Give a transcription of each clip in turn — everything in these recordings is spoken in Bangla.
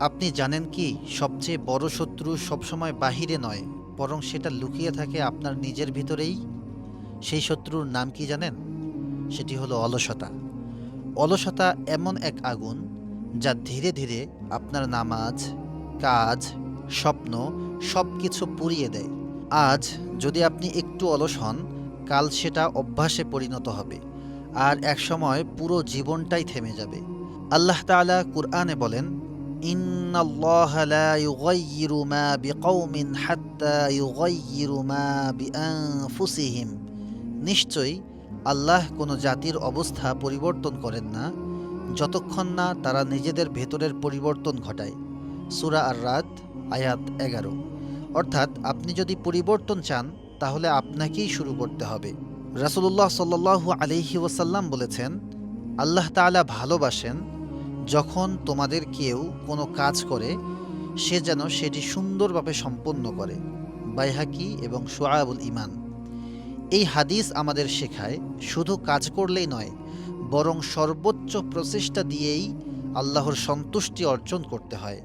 আপনি জানেন কি, সবচেয়ে বড় শত্রু সবসময় বাহিরে নয়, বরং সেটা লুকিয়ে থাকে আপনার নিজের ভিতরেই? সেই শত্রুর নাম কি জানেন? সেটি হলো অলসতা। অলসতা এমন এক আগুন, যা ধীরে ধীরে আপনার নামাজ, কাজ, স্বপ্ন সব কিছু পুড়িয়ে দেয়। আজ যদি আপনি একটু অলস হন, কাল সেটা অভ্যাসে পরিণত হবে, আর একসময় পুরো জীবনটাই থেমে যাবে। আল্লাহ তাআলা কুরআনে বলেন বিআনফুসিহিম নিশ্চয়ই আল্লাহ কোনো জাতির অবস্থা পরিবর্তন করেন না, যতক্ষণ না তারা নিজেদের ভেতরের পরিবর্তন ঘটায়। সুরা আর রাত আয়াত এগারো। অর্থাৎ আপনি যদি পরিবর্তন চান, তাহলে আপনাকেই শুরু করতে হবে। রাসূলুল্লাহ সাল্লাল্লাহু আলাইহি ওয়াসাল্লাম বলেছেন, আল্লাহ তাআলা ভালোবাসেন যখন তোমাদের কেউ কোনো কাজ করে, সে যেন সেটি সুন্দরভাবে সম্পন্ন করে। বাইহাকি এবং সোয়াবুল ইমান এই হাদিস আমাদের শেখায়, শুধু কাজ করলেই নয়, বরং সর্বোচ্চ প্রচেষ্টা দিয়েই আল্লাহর সন্তুষ্টি অর্জন করতে হয়।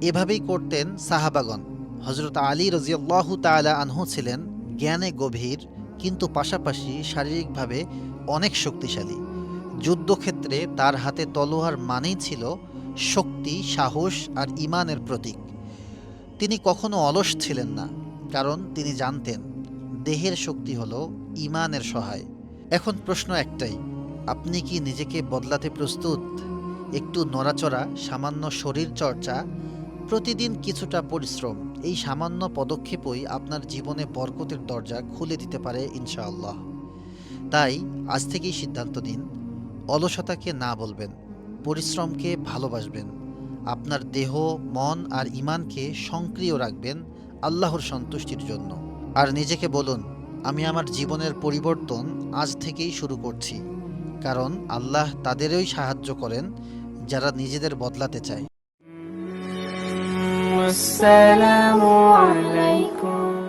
এভাবেই করতেন সাহাবাগন হজরত আলী রাজিয়াল্লাহু তাআলা আনহু ছিলেন জ্ঞানে গভীর, কিন্তু পাশাপাশি শারীরিকভাবে অনেক শক্তিশালী। যুদ্ধক্ষেত্রে তার হাতে তলোয়ার মানেই ছিল শক্তি, সাহস আর ইমানের প্রতীক। তিনি কখনো অলস ছিলেন না, কারণ তিনি জানতেন দেহের শক্তি হলো ইমানের সহায়। এখন প্রশ্ন একটাই, আপনি কি নিজেকে বদলাতে প্রস্তুত? একটু নড়াচড়া, সামান্য শরীর চর্চা, প্রতিদিন কিছুটা পরিশ্রম, এই সামান্য পদক্ষেপই আপনার জীবনে বরকতের দরজা খুলে দিতে পারে ইনশাআল্লাহ। তাই আজ থেকেই সিদ্ধান্ত নিন অলসতাকে না বলবেন, পরিশ্রমকে ভালোবাসবেন। আপনার দেহ, মন আর ইমানকে সক্রিয় রাখবেন আল্লাহর সন্তুষ্টির জন্য। আর নিজেকে বলুন, আমি আমার জীবনের পরিবর্তন আজ থেকেই শুরু করছি। কারণ আল্লাহ তাদেরই সাহায্য করেন, যারা নিজেদের বদলাতে চায়। আসসালামু আলাইকুম।